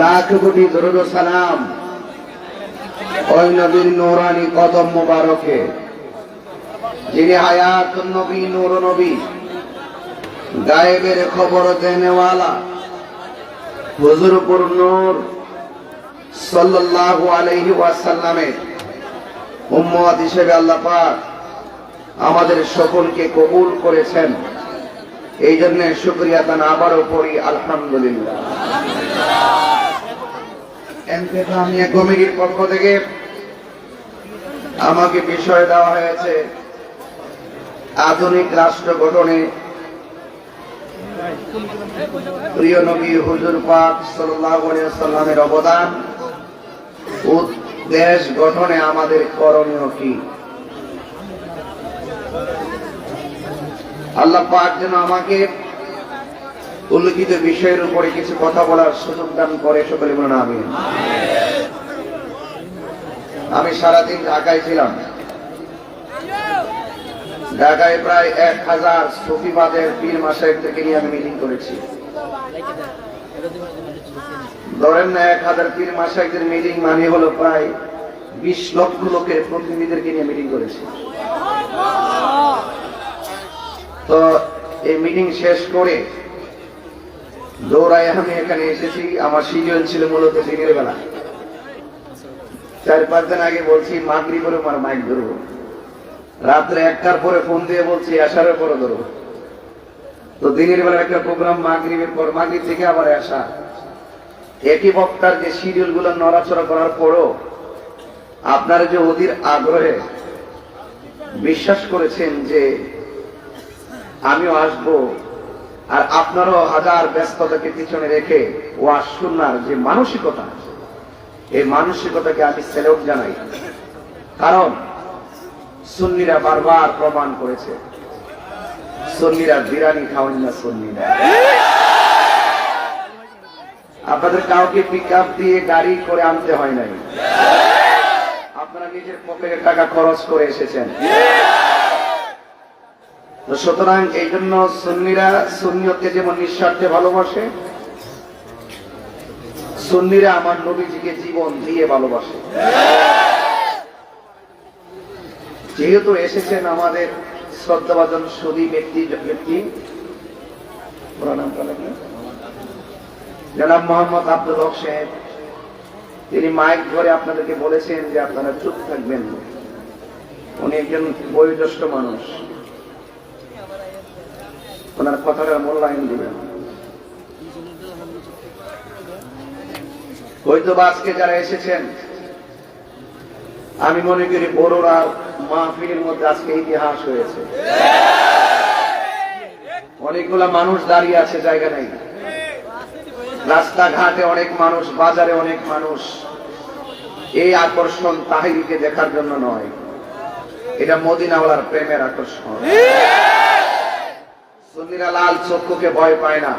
লাখ কোটি দরুদ সালাম। ওই নবীর নোরানি কদম মোবারকে, যিনি হায়াত নবী, নূর নবী, গায়েবের খবর দেনেওয়ালা, হুজুরপুর নূর সাল্লাল্লাহু আলাইহি ওয়াসাল্লামের উম্মত হিসেবে আল্লাহ পাক আমাদের সকলকে কবুল করেছেন। এই জন্য শুক্রিয়া তান আবারও পড়ি, আলহামদুলিল্লাহ। এন্তেজামিয়া কমিটির পক্ষ থেকে আমাকে বিষয় দেওয়া হয়েছে। আধুনিক রাষ্ট্র গঠনে প্রিয় নবী হুজুর পাক সাল্লামের অবদান ও দেশ গঠনে আমাদের করণীয় কি? আল্লাহ পাক যেন আমাকে উল্লেখিত বিষয়ের উপরে কিছু কথা বলার সুযোগ দান করে সকলে মনে আমি আমি সারাদিন ঢাকায় ছিলাম। ঢাকায় প্রায় এক হাজার সফিবাদের পীর মাসের থেকে নিয়ে আমি মিটিং করেছি। ধরেন না, এক হাজার পীর মাসাইদের মিটিং মানে হলো প্রায় বিশ লক্ষ লোকের প্রতিনিধিদেরকে নিয়ে মিটিং করেছি। তো এই মিটিং শেষ করে দৌড়ায় আমি এখানে এসেছি। আমার শিডিউল ছিল মূলত দিনের বেলা। চার, পাঁচ দিন আগে বলছি মাগরি করে আমার মাইক ধরবো। রাত্রে একটার পরে ফোন দিয়ে বলছি আসার পরে ধরবো। তো দিনের বেলা একটা প্রোগ্রাম মাগরিবের পর মাগরিব থেকে আবার আসা। একই বক্তার যে শিডিউলগুলো নড়াচড়া করার পরও আপনারা যে অধীর আগ্রহে বিশ্বাস করেছেন যে আমিও আসব আর আপনারও হাজার ব্যস্ততাকে পিছনে রেখে ও শুননার যে মানসিকতা এই মানসিকতাকে আমি সেলুট জানাই। কারণ সুন্নিরা বারবার প্রমাণ করেছে, সুন্নিরা বিরানি খাওয়ান না সুন্নিরা আপনাদের কাউকে পিক আপ দিয়ে গাড়ি করে আনতে হয় নাই। আপনারা নিজের পকেটের টাকা খরচ করে এসেছেন। সুতরাং এই জন্য সুন্নিরা সুন্নিয়তকে যেমন নিঃস্বার্থে ভালোবাসে, সুন্নিরা আমার নবীজিকে জীবন দিয়ে ভালোবাসে। যেহেতু এসেছেন আমাদের শ্রদ্ধাভাজন সুদী ব্যক্তি ব্যক্তি জনাব মোহাম্মদ আব্দুল হক সাহেব, তিনি মাইক ধরে আপনাদেরকে বলেছেন যে আপনারা চুপ থাকবেন উনি একজন বয়োজ্যেষ্ঠ মানুষ। ওনার কথাটা মূল্যায়ন দিবেন। হয়তো আজকে যারা এসেছেন, আমি মনে করি বড়রা মাহফিলের মধ্যে আজকে ইতিহাস হয়েছে। অনেকগুলা মানুষ দাঁড়িয়ে আছে, জায়গা নাই। রাস্তাঘাটে অনেক মানুষ, বাজারে অনেক মানুষ। এই আকর্ষণ তাহিরিকে দেখার জন্য নয়। এটা মদিনাওয়ালার প্রেমের আকর্ষণ। সুন্নিরা লাল চক্ষুকে ভয় পায় না।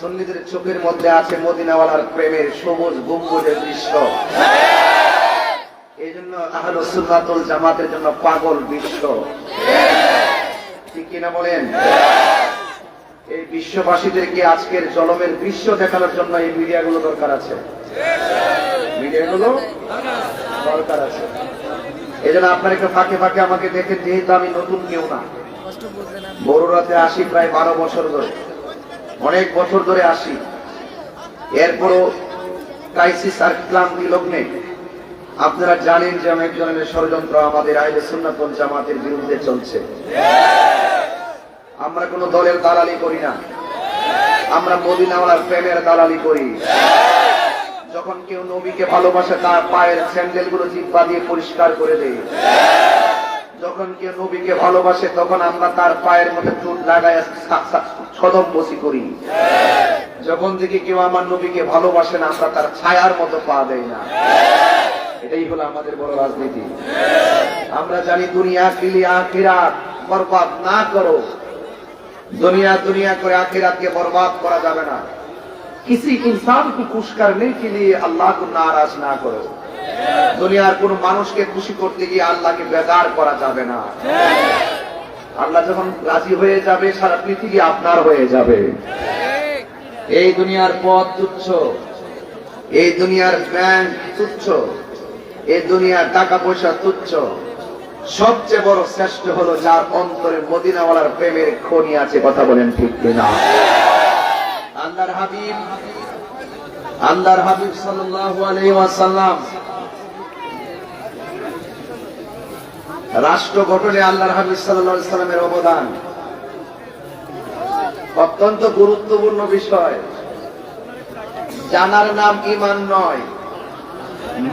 সুন্নিদের চোখের মধ্যে আছে মদিনাওয়ালার প্রেমের সবুজ গম্বুজের দৃশ্য। এই জন্য আহল সুন্নাতুল জামাতের জন্য পাগল বিশ্ব। ঠিক কিনা বলেন? এই বিশ্ববাসীদেরকে আজকের জলমের দৃশ্য দেখানোর জন্য এই মিডিয়াগুলো দরকার আছে। মিডিয়াগুলো দরকার আছে। এই জন্য আপনার একটু ফাঁকে ফাঁকে আমাকে দেখেন যেহেতু আমি নতুন কেউ না। বড়রাতে আসি প্রায় বারো বছর ধরে। অনেক বছর ধরে আসি। এরপরও ক্রাইসিস আর ক্লান্তি লগ্নে আপনারা জানেন যে অনেক ধরনের ষড়যন্ত্র আমাদের আইলে সুন্নাতল জামাতের বিরুদ্ধে চলছে। আমরা কোন দলের দালালি করি না। আমরা মদিনাওয়ালার প্রেমের দালালি করি। যখন কেউ নবীকে ভালোবাসে, তার পায়ের স্যান্ডেলগুলো জিব্বা দিয়ে পরিষ্কার করে দেয়। যখন কেউ নবীকে ভালোবাসে, তখন আমরা তার পায়ের মধ্যে চুট লাগাই সদম বসি করি। যখন থেকে কেউ আমার নবীকে ভালোবাসে না, আমরা তার ছায়ার মতো পা দেয় না। এটাই হলো আমাদের বড় রাজনীতি। আমরা জানি দুনিয়া কিলি আখিরাত, বরবাদ না করো। দুনিয়া দুনিয়া করে আখিরাতকে বরবাদ করা যাবে না। किसी इंसान को खुश करने के लिए अल्लाह को नाराज ना करो দুনিয়ার কোন মানুষকে খুশি করতে গিয়ে আল্লাহকে বেদার করা যাবে না আল্লাহ যখন রাজি হয়ে যাবে সারা পৃথিবী আপনার হয়ে যাবে এই দুনিয়ার পথ তুচ্ছ এই দুনিয়ার ব্যাংক তুচ্ছ এই দুনিয়ার টাকা পয়সা তুচ্ছ সবচেয়ে বড় শ্রেষ্ঠ হলো যার অন্তরে মদিনাওয়ালার প্রেমের খনি আছে কথা বলেন ঠিক কিনা আল্লাহর হাবিব সাল্লাল্লাহু আলাইহি ওয়াসাল্লাম রাষ্ট্র গঠনে আল্লাহর হাবিব সাল্লাল্লাহু আলাইহি সাল্লামের অবদান অত্যন্ত গুরুত্বপূর্ণ বিষয়। জানার নাম ইমান নয়,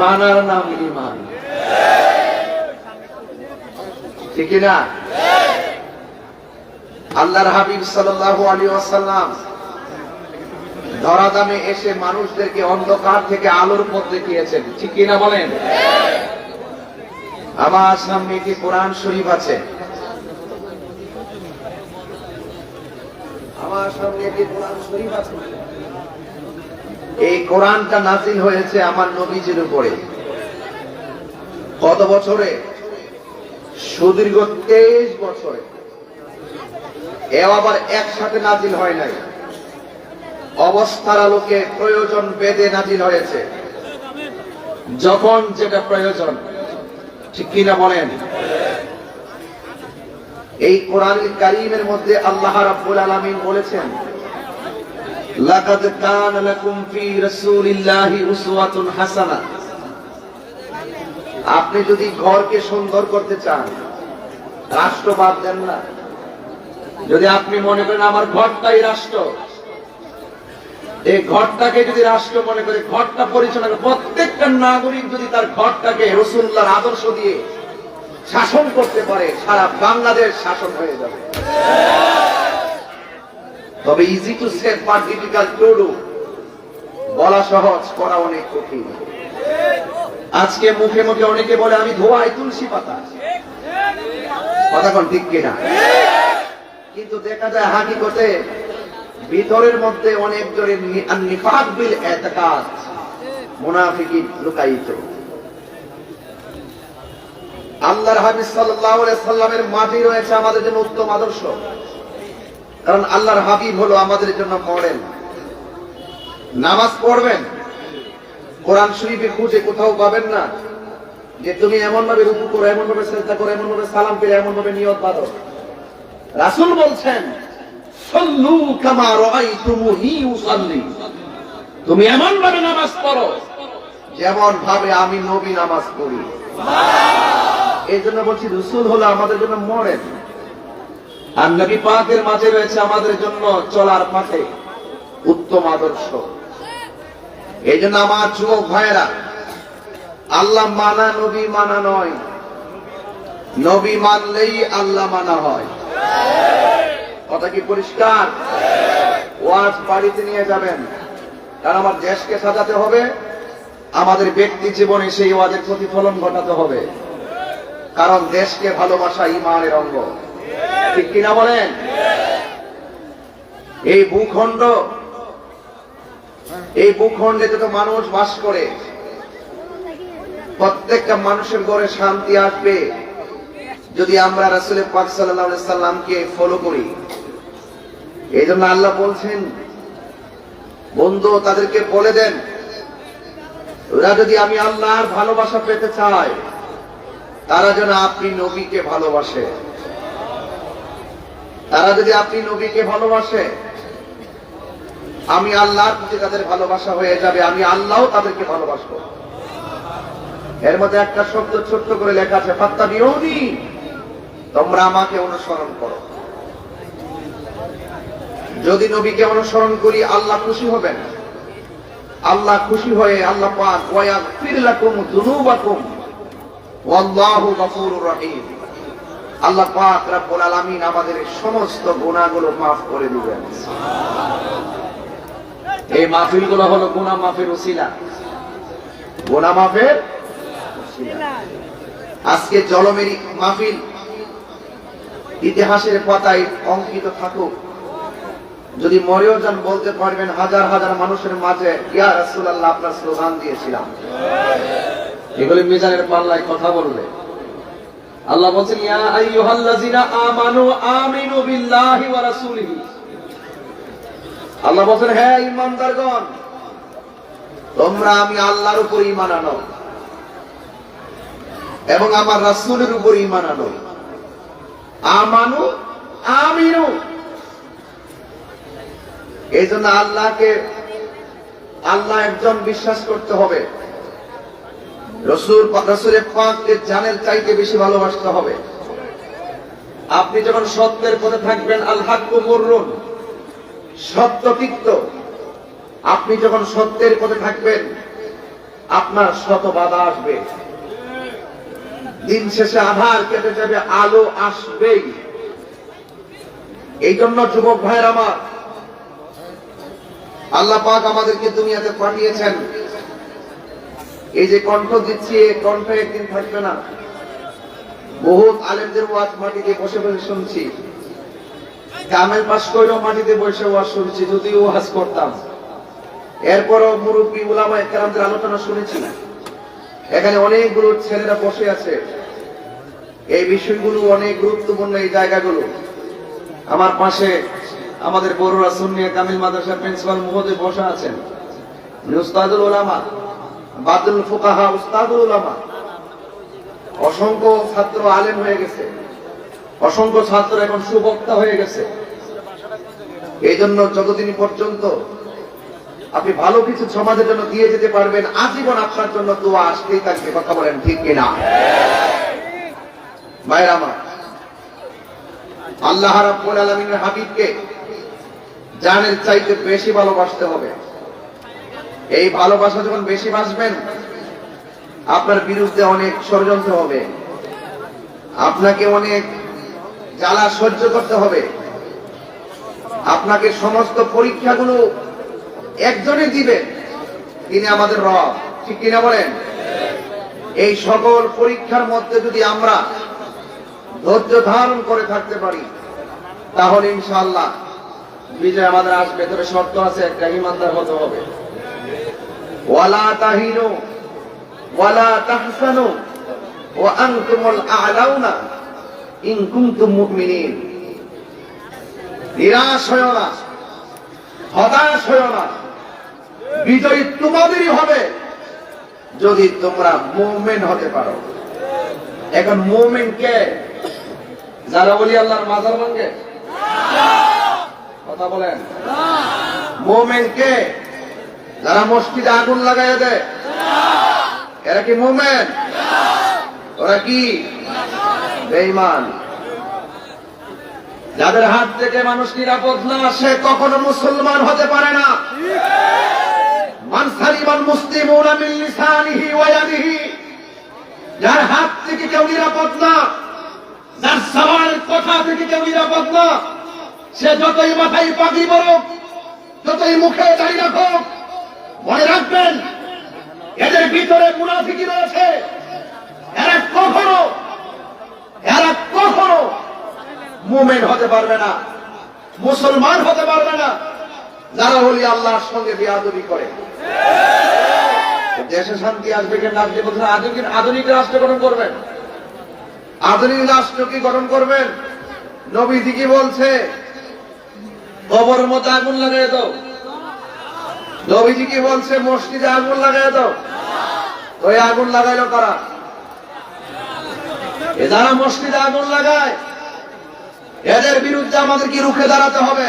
মানার নাম ইমান ঠিক না? আল্লাহর হাবিব সাল্লাল্লাহু আলাইহি ওয়াসাল্লাম ধরাধামে এসে মানুষদেরকে অন্ধকার থেকে আলোর পথ দেখিয়েছেন। ঠিক কিনা বলেন? আমার সামনে একটি কোরআন শরীফ আছে। এই কোরআনটা নাজিল হয়েছে আমার নবীজির উপরে। কত বছরে? সুদীর্ঘ তেইশ বছরে। এও আবার একসাথে নাজিল হয় নাই। অবস্থার আলোকে প্রয়োজন বেদে নাজিল হয়েছে। যখন যেটা প্রয়োজন, ঠিক কিনা বলেন? এই কোরআন কারিমের মধ্যে আল্লাহ রাব্বুল আলামিন বলেছেন, লাকাদ কানা লাকুম ফি রাসূলিল্লাহি উসওয়াতুন হাসানা। আপনি যদি ঘরকে সুন্দর করতে চান রাষ্ট্র বাদ দেন না। যদি আপনি মনে করেন আমার ঘরটাই রাষ্ট্র এই ঘরটাকে যদি রাষ্ট্র মনে করে, ঘরটা পরিচালনা প্রত্যেকটা নাগরিক যদি তার ঘরটাকে রসুল্লাহর আদর্শ দিয়ে শাসন করতে পারে, সারা বাংলাদেশ শাসন হয়ে যাবে। তবে easy to set but difficult to do বলা সহজ, করা অনেক কঠিন। আজকে মুখে মুখে অনেকে বলে, আমি ধোয়াই তুলসী পাতা। কথা কোন ঠিক কিনা? কিন্তু দেখা যায় হাকিকতে ভিতরের মধ্যে অনেক জনের আল্লাহর হাবিব সাল্লামের মাটি রয়েছে আমাদের জন্য উত্তম আদর্শ। কারণ আল্লাহর হাবিব হলো আমাদের জন্য মডেল। নামাজ পড়বেন। কোরআন শরীফে খুঁজে কোথাও পাবেন না। যে তুমি এমন ভাবে রুকু করো এমন ভাবে চেষ্টা করো এমন ভাবে সালাম পেলে এমন ভাবে নিয়ত বাঁধো। রাসুল বলছেন তুমি এমন ভাবে নামাজ পড়ো যেমন ভাবে আমি নবী নামাজ পড়ি। এই জন্য বলছি, রসুল হলো আমাদের জন্য মডেল আর নবী পাকের মাঝে রয়েছে আমাদের জন্য চলার পথে উত্তম আদর্শ। এই জন্য আমার যুবক ভাইয়েরা, আল্লাহ মানা নবী মানা নয়, নবী মানলেই আল্লাহ মানা হয়। কথা কি পরিষ্কার? ওয়াজ বাড়িতে নিয়ে যাবেন। কারণ আমার দেশকে সাজাতে হবে, আমাদের ব্যক্তি জীবনে সেই ওয়াজের প্রতিফলন ঘটাতে হবে। কারণ দেশকে ভালোবাসা ইমানের অঙ্গ। ঠিক কিনা বলেন? এই ভূখণ্ড, এই ভূখণ্ডে যত মানুষ বাস করে। প্রত্যেকটা মানুষের ঘরে শান্তি আসবে। যদি আমরা রাসুলের পাক সাল্লাহ সাল্লামকে ফলো করি এই জন্য আল্লাহ বলছেন, বন্ধু, তাদেরকে বলে দেন, ওরা যদি আমি আল্লাহর ভালোবাসা পেতে চাই, তারা যেন আপনি নবীকে ভালোবাসে। তারা যদি আপনি নবীকে ভালোবাসে, আমি আল্লাহর প্রতি তাদের ভালোবাসা হয়ে যাবে, আমি আল্লাহও তাদেরকে ভালোবাসবো। এর মধ্যে একটা শব্দ ছোট্ট করে লেখা আছে ফাত্তা বিরোধী তোমরা আমাকে অনুসরণ করো। যদি নবীকে অনুসরণ করি, আল্লাহ খুশি হবেন। আল্লাহ খুশি হয়ে আল্লাহ পাক আল্লাহ পাক রব্বুল আলামিন আমাদের সমস্ত গুনাহগুলো maaf করে দিবেন। এই মাহফিলগুলো হলো গুনাহ মাফের উসিলা গুনাহ মাফের আজকে জলমেরি মাহফিল। ইতিহাসের পাতায় অঙ্কিত থাকুক। যদি মরেও যান বলতে পারবেন হাজার হাজার মানুষের মাঝে, ইয়া রাসূলুল্লাহ, আপনার স্লোগান দিয়েছিলাম। এগুলি মিজানের পাল্লায় কথা বললে। আল্লাহ বলছেন, ইয়া আইয়ুহাল্লাযিনা আমানু আমিনু বিল্লাহি ওয়া রাসূলিহি। আল্লাহ বলছেন হ্যাঁ ইমানদারগণ তোমরা আমি আল্লাহর উপর ইমান আনো এবং আমার রাসূলের উপর ইমান আনো। আমানু আমিনু এই জন্য আল্লাহকে, আল্লাহ একজন বিশ্বাস করতে হবে। রসুল রসুলের পাককে জানের চাইতে বেশি ভালোবাসতে হবে। আপনি যখন সত্যের পথে থাকবেন আল্লাহ মরুন সত্য তিক্ত। আপনি যখন সত্যের পথে থাকবেন, আপনার শত বাধা আসবে। দিন শেষে আধার কেটে যাবে, আলো আসবেই। এই জন্য যুবক ভাইয়ের আমার আল্লাহ পাক আমাদেরকে দুনিয়াতে পাঠিয়েছেন। এই যে কণ্ঠ দিচ্ছি, এই কণ্ঠ একদিন থাকবে না। বহুত আলেমদের ওয়াজ মাটিতে বসে বসে শুনছি। কামেল পাশ করেও মাটিতে বসে ওয়াজ শুনছি, যদিও ওয়াজ করতাম। এরপরও মুরব্বী উলামা একরামদের আলোচনা শুনেছি। এখানে অনেকগুলো ছেলেরা বসে আছে। এই বিষয়গুলো অনেক গুরুত্বপূর্ণ এই জায়গাগুলো। আমার পাশে আমাদের বড়রা সুন্নিয়া কামিল মাদ্রাসার প্রিন্সিপাল মহোদয় বসা আছেন। উস্তাদুল ওলামা বাদুল ফুকাহা উস্তাদুল ওলামা অসংখ্য ছাত্র আলেম হয়ে গেছে। অসংখ্য ছাত্র এখন সুবক্তা হয়ে গেছে। এই জন্য যতদিন পর্যন্ত আপনি ভালো কিছু সমাজের জন্য দিয়ে যেতে পারবেন, আজীবন আপনার জন্য দোয়া আসতেই থাকবে, কথা বলেন ঠিক কিনা? আমার, আল্লাহ রাব্বুল আলামিনের হাবিবকে জানের চাইতে বেশি ভালোবাসতে হবে। এই ভালোবাসা যখন বেশি বাসবেন আপনার বিরুদ্ধে অনেক ষড়যন্ত্র হবে। আপনাকে অনেক জ্বালা সহ্য করতে হবে। আপনাকে সমস্ত পরীক্ষাগুলো একজনে দিবেন তিনি আমাদের রব। ঠিক কিনা বলেন? এই সকল পরীক্ষার মধ্যে যদি আমরা ধৈর্য ধারণ করে থাকতে পারি, তাহলে ইনশাআল্লাহ বিজয় আমাদের আসবে তবে শর্ত আছে, একটা ইমানদার হতে হবে। ওয়ালা ওয়ালা নিরাশ না, হতাশ হয়েও না। বিজয়ী তোমাদেরই হবে, যদি তোমরা মুমিন হতে পারো। এখন মুমিন কে? যারা বলি আল্লাহর মাজার ভাঙ্গে কথা বলেন। মোমেন কে? যারা মসজিদে আগুন লাগাই দেয়। এরা কি মোমেন? ওরা কি? বেঈমান। যাদের হাত থেকে মানুষ নিরাপদ না, সে কখনো মুসলমান হতে পারে না। মান সালিমান মুসলিমুনা মিন লিসানিহি ওয়া যার হাত থেকে কেউ নিরাপদ না, যার সবার কথা থেকে কেউ নিরাপদ না। সে যতই মাথায় পাখি বরক যতই মুখে দাঁড়িয়ে রাখুক, মনে রাখবেন, এদের ভিতরে মুনাফিকি রয়েছে। এরা কখনো এরা কখনো মুমেন্ট হতে পারবে না, মুসলমান হতে পারবে না, যারা হলি আল্লাহর সঙ্গে বিয়াদবি করে। দেশে শান্তি আসবে কেন আপনি বলছেন আধুনিক আধুনিক রাষ্ট্র গঠন করবেন। আধুনিক রাষ্ট্র কি গঠন করবেন? নবীজি কি বলছে কবরের মতো আগুন লাগাই দাও। নবীজি কি বলছে, মসজিদে আগুন লাগাই দাও? ওই আগুন লাগাইলো তারা এ যারা মসজিদে আগুন লাগায়, এদের বিরুদ্ধে আমাদের কি রুখে দাঁড়াতে হবে?